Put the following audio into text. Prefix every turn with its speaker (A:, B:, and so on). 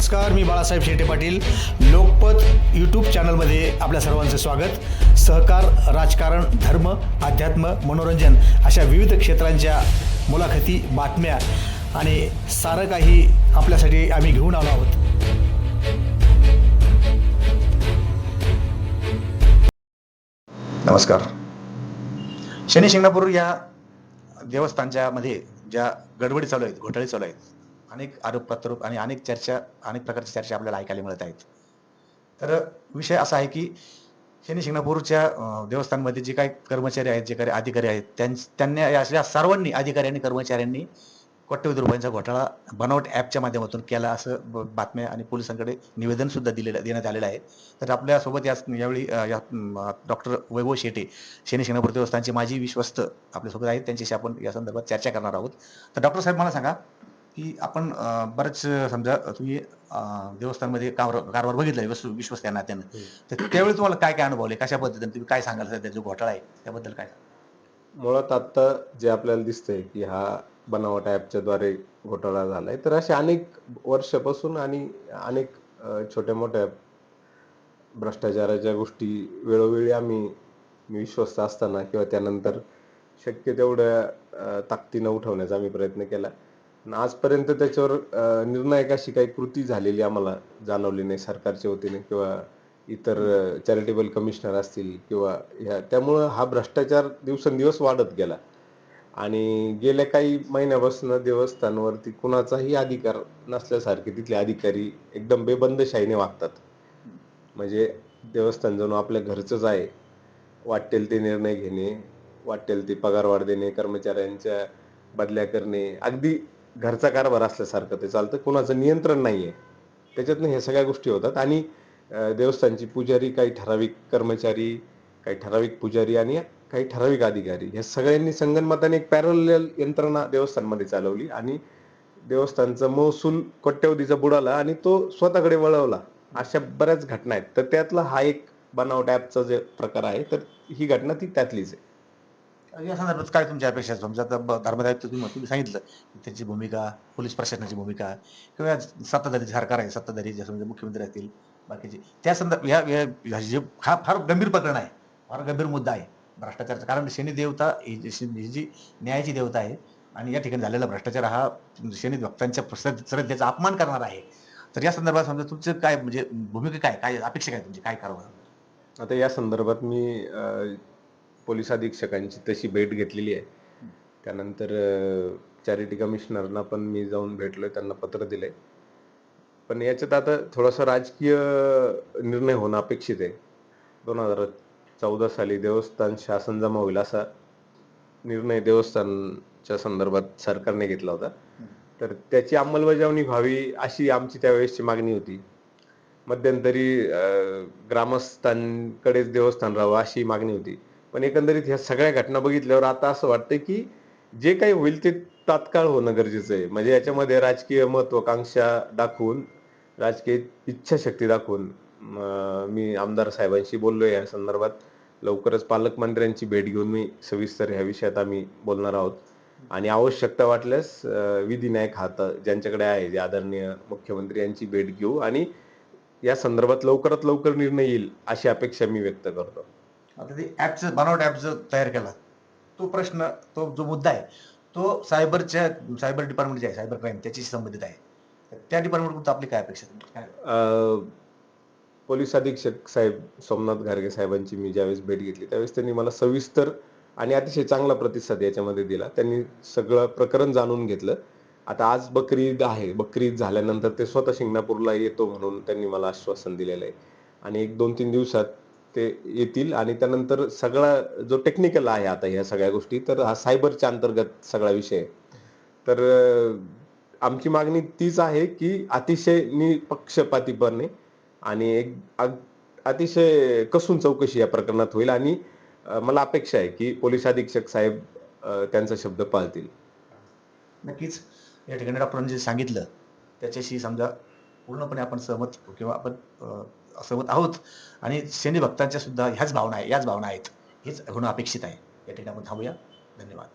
A: नमस्कार मी बाळासाहेब शेटे पाटील. लोकपत यूट्यूब चॅनलमध्ये आपल्या सर्वांचं स्वागत. सहकार राजकारण धर्म अध्यात्म मनोरंजन अशा विविध क्षेत्रांच्या मुलाखती बातम्या आणि सारं काही आपल्यासाठी आम्ही घेऊन आलो आहोत. नमस्कार. शनी शिंगणापूर या देवस्थानच्या मध्ये ज्या गडबडी चालू आहेत घोटाळे चालू आहेत अनेक आरोप प्रत्यारोप आणि अनेक चर्चा अनेक प्रकारच्या चर्चा आपल्याला ऐकायला मिळत आहेत. तर विषय असा आहे की शनी शिंगणापूरच्या देवस्थानमध्ये जे काही कर्मचारी आहेत जे काही अधिकारी आहेत त्यां त्यांनी या सर्वांनी अधिकारी आणि कर्मचाऱ्यांनी कोट्यवधी रुपयांचा घोटाळा बनावट ॲपच्या माध्यमातून केला असं ब- बातम्या आणि पोलिसांकडे निवेदनसुद्धा दिलेलं देण्यात आलेलं आहे. तर आपल्यासोबत या यावेळी या डॉक्टर वैभव शेटे शनी शिंगणापूर देवस्थानचे माजी विश्वस्त आपल्यासोबत आहेत. त्यांच्याशी आपण या संदर्भात चर्चा करणार आहोत. तर डॉक्टर साहेब मला सांगा की आपण बरेच समजा तुम्ही देवस्थानमध्ये कारभार कारभार बघितलाय विश्व विश्वस्त या नात्यानं तर त्यावेळी तुम्हाला काय काय अनुभवले? कशा पद्धतीने तुम्ही काय सांगाल? सध्या जो घोटाळा आहे त्याबद्दल काय
B: मुळात आता जे आपल्याला दिसतंय की हा बनावट ॲपच्या द्वारे घोटाळा झालाय तर असे अनेक वर्षापासून आणि अनेक छोट्या मोठ्या भ्रष्टाचाराच्या गोष्टी वेळोवेळी आम्ही मी विश्वस्त असताना किंवा त्यानंतर शक्य तेवढ्या ताकदीनं उठवण्याचा आम्ही प्रयत्न केला. आजपर्यंत त्याच्यावर निर्णायक अशी काही कृती झालेली आम्हाला जाणवली नाही सरकारच्या वतीने किंवा इतर चॅरिटेबल कमिशनर असतील किंवा ह्या त्यामुळं हा भ्रष्टाचार दिवसेंदिवस वाढत गेला. आणि गेल्या काही महिन्यापासून देवस्थानवरती कुणाचाही अधिकार नसल्यासारखे तिथले अधिकारी एकदम बेबंदशाहीने वागतात. म्हणजे देवस्थान जणू आपल्या घरचंच आहे. वाटेल ते निर्णय घेणे वाटेल ते पगारवाढ देणे कर्मचाऱ्यांच्या बदल्या करणे. अगदी घरचा कारभार असल्यासारखं ते चालतं. कुणाचं नियंत्रण नाही आहे त्याच्यातनं ह्या सगळ्या गोष्टी होतात. आणि देवस्थानची पुजारी काही ठराविक कर्मचारी काही ठराविक पुजारी आणि काही ठराविक अधिकारी ह्या सगळ्यांनी संगणमताने एक पॅरल यंत्रणा देवस्थानमध्ये चालवली आणि देवस्थानचा महसूल कोट्यवधीचा बुडाला आणि तो स्वतःकडे वळवला. अशा बऱ्याच घटना आहेत. तर त्यातला हा एक बनावट ॲपचा जे प्रकार आहे तर ही घटना ती त्यातलीच आहे.
A: या संदर्भात काय तुमच्या अपेक्षा आहेत? समजा आता धर्मदायित्व तुम्ही तुम्ही सांगितलं की त्याची भूमिका पोलीस प्रशासनाची भूमिका किंवा सत्ताधारी सरकार आहे सत्ताधारी जे समजा मुख्यमंत्री असतील बाकीचे. त्या संदर्भ ह्या या- जे हा फार गंभीर प्रकरण आहे. फार गंभीर मुद्दा आहे. भ्रष्टाचाराचा कारण शनी देवता ही जी जी न्यायाची देवता आहे आणि या ठिकाणी झालेला भ्रष्टाचार हा शनी भक्तांच्या श्रद्धेचा अपमान करणार आहे. तर या संदर्भात समजा तुमचं काय म्हणजे भूमिका काय काय अपेक्षा काय तुमची? काय करावं?
B: आता या संदर्भात मी पोलीस अधीक्षकांची तशी भेट घेतलेली आहे. त्यानंतर चॅरिटी कमिशनरना पण मी जाऊन भेटलोय त्यांना पत्र दिलंय. पण याच्यात आता थोडासा राजकीय निर्णय होणं अपेक्षित आहे. दोन हजार चौदा साली देवस्थान शासन जमा होईल असा निर्णय देवस्थानच्या संदर्भात सरकारने घेतला होता. तर त्याची अंमलबजावणी व्हावी अशी आमची त्यावेळेसची मागणी होती. मध्यंतरी ग्रामस्थांकडेच देवस्थान राहावं अशी मागणी होती. पण एकंदरीत ह्या सगळ्या घटना बघितल्यावर आता असं वाटतं की जे काही होईल ते तात्काळ होणं गरजेचं आहे. म्हणजे याच्यामध्ये राजकीय महत्वाकांक्षा दाखवून राजकीय इच्छाशक्ती दाखवून मी आमदार साहेबांशी बोललो या संदर्भात. लवकरच पालकमंत्र्यांची भेट घेऊन मी सविस्तर ह्या विषयात आम्ही बोलणार आहोत. आणि आवश्यकता वाटल्यास विधिनायक हात ज्यांच्याकडे आहे जे आदरणीय मुख्यमंत्री यांची भेट घेऊ आणि या संदर्भात लवकरात लवकर निर्णय येईल अशी अपेक्षा मी व्यक्त करतो.
A: आता ते ॲपचं बनावट ॲप जर तयार केला. तो प्रश्न तो जो मुद्दा आहे तो सायबरच्या सायबर डिपार्टमेंट जे आहे सायबर क्राईम त्याच्याशी संबंधित आहे. त्या डिपार्टमेंटकडून आपली काय अपेक्षा
B: पोलीस अधीक्षक साहेब सोमनाथ घारगे साहेबांची मी ज्यावेळेस भेट घेतली त्यावेळेस त्यांनी मला सविस्तर आणि अतिशय चांगला प्रतिसाद याच्यामध्ये दिला. त्यांनी सगळं प्रकरण जाणून घेतलं. आता आज बकरी ईद आहे. बकरी ईद झाल्यानंतर ते स्वतः शिंगणापूरला येतो म्हणून त्यांनी मला आश्वासन दिलेलं आहे. आणि एक दोन तीन दिवसात ते येतील आणि त्यानंतर सगळा जो टेक्निकल आहे आता ह्या सगळ्या गोष्टी तर हा सायबरच्या अंतर्गत सगळा विषय. आहे तर आमची मागणी तीच आहे की अतिशय निपक्षपातीपणे आणि एक अग- अतिशय कसून चौकशी या प्रकरणात होईल आणि मला अपेक्षा आहे की पोलीस अधीक्षक साहेब त्यांचा शब्द पाळतील.
A: नक्कीच. या ठिकाणी डॉक्टरांनी जे सांगितलं त्याच्याशी समजा पूर्णपणे आपण सहमत किंवा आपण सोबत आहोत. आणि शनी भक्तांच्या सुद्धा ह्याच भावना आहे याच भावना आहेत. हेच होणं अपेक्षित आहे. या ठिकाणी आपण थांबूया. धन्यवाद.